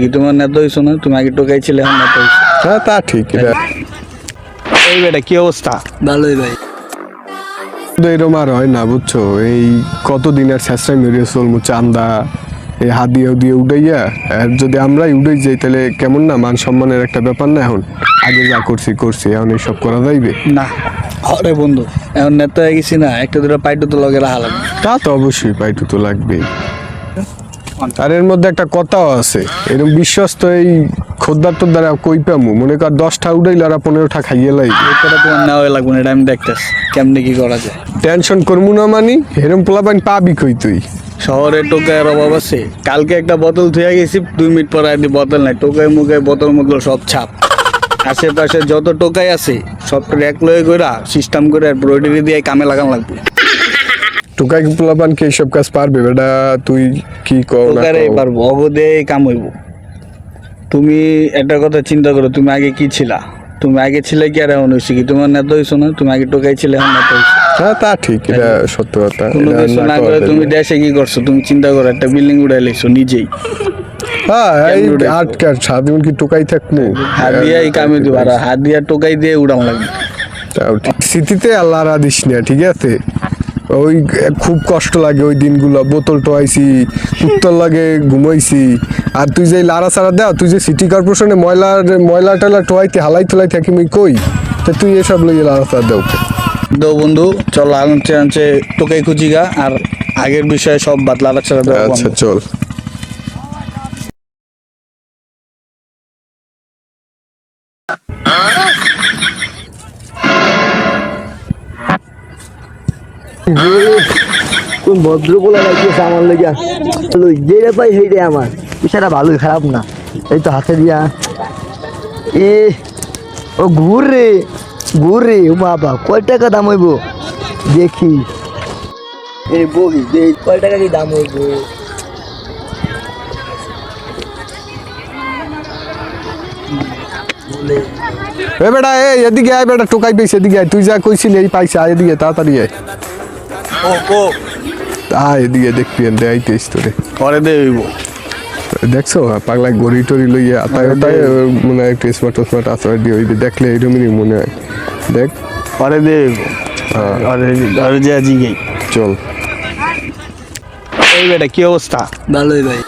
কি? তোমার নেতা হয়েছো না? তুমি আগে টোকাইছিলে এখন নেতা হয়েছো হ্যাঁ তা ঠিক এই বেটা কি অবস্থা? ভালোই ভাই। এরম আর হয় না বুঝছ? এই কতদিন আর শেষরাই মেরিয়ে চলমু চান্দা এই হাত দিয়ে দিয়ে উঠাইয়া আর যদি আমরাই উঠেই যাই তাহলে কেমন না মান সম্মানের একটা ব্যাপার না এখন? আগে যা করছি করছি এখন এইসব করা যাইবে? না আরে বন্ধু এখন নেতা হয়ে গেছি না একটা দুটো পাইটু তো লগে রাখা লাগবে। তা তো অবশ্যই পাইটু তো লাগবেই। আর এর মধ্যে একটা কথাও আছে এরকম বিশ্বস্ত এই খদ্দার তোর দ্বারা কই পামু? মনে কর দশটা উড়াইলে আর পনেরোটা খাইয়ে লাই এটা তোমার নেওয়া লাগবে না এটা আমি দেখতেছি কেমনে কি করা যায়। টেনশন করমু না মানি এরম পোলাপান পাবি কই তুই? শহরে টোকায়ের অভাব আছে কালকে একটা বোতল ধুয়ে গেছি দুই মিনিট পরে আর বোতল নাই টোকায় মুখে বোতল মুখলো সব ছাপ। আশেপাশে যত টোকাই আছে সব র্যাক লয়ে কইরা সিস্টেম করে আর ব্রয়ডারি দিয়ে কামে লাগান লাগবে। টুকাই পোলাপান কি এইসব কাজ পারবে? বেটা তুই কি কর টোকারে পারব অগদে কাম হইব। তুমি একটা কথা চিন্তা করো তুমি আগে কি ছিলা? তুমি আগে ছিলে কি আর এখন হয়েছে কি? তোমার নেতা হয়েছো না? তুমি আগে টোকাই ছিলে এখন নেতা হয়েছো হ্যাঁ তা ঠিক এটা সত্য কথা কোনো কিছু না করে তুমি দেশে কি করছ? তুমি চিন্তা করো একটা বিল্ডিং উড়াই লেছো নিজেই। হ্যাঁ এই? সারাদিন কি টুকাই থাকব হাত দিয়ে এই কামে দিব হাত দিয়ে টোকাই দিয়ে উড়ান লাগবে স্মৃতিতে আল্লাহ রাদিস না ঠিক আছে? ওই খুব কষ্ট লাগে ওই দিনগুলো। বোতল টোয়াইছি উত্তর লাগে ঘুমাইছি। আর তুই যে লারা সারা দেওয়া তুই যে সিটি কর্পোরেশনে ময়লা ময়লা টয়লা টোয়াইতে হালাই তোলাই থাকি মুই কই? তো তুই এসব লইয়ে লারা সারা দেও দো বন্ধু চল আনছে আনছে টোকাই খুঁজিগা আর আগের বিষয়ে সব বাতলা আচ্ছা চল। কোন ভদ্র বলে রাখিয়েছে আমার লেগে ভালোই যেটা পাই আমার। বিষয়টা ভালোই খারাপ না। এই তো হাতে দিয়া। এ, ও ঘুর রে ঘুর রে, ও বাবা, কয় টাকা দাম হইব? দেখি। এ বগি কয় টাকা কি দাম হইব? এ বেটা, এ, এদিকে আয় বেটা, টোকাই পেয়েছে, এদিকে আয়। তুই যা কইছিলি, এই পাইছে, আয় এদিকে, তাড়াতাড়ি আয়। ও ও। আয় এদিকে দেখবি দেখাইতেইস তোরে পরে দেব দেখছ? পাগলা গড়ি টড়ি লইয়া মনে হয় একটু স্মার্ট স্মার্ট আসার দিয়ে ওই দেখলে এরকমই মনে হয়। দেখ। পরে দেব আরে আরে যে চল। এই বেটা কি অবস্থা? ভালোই ভাই।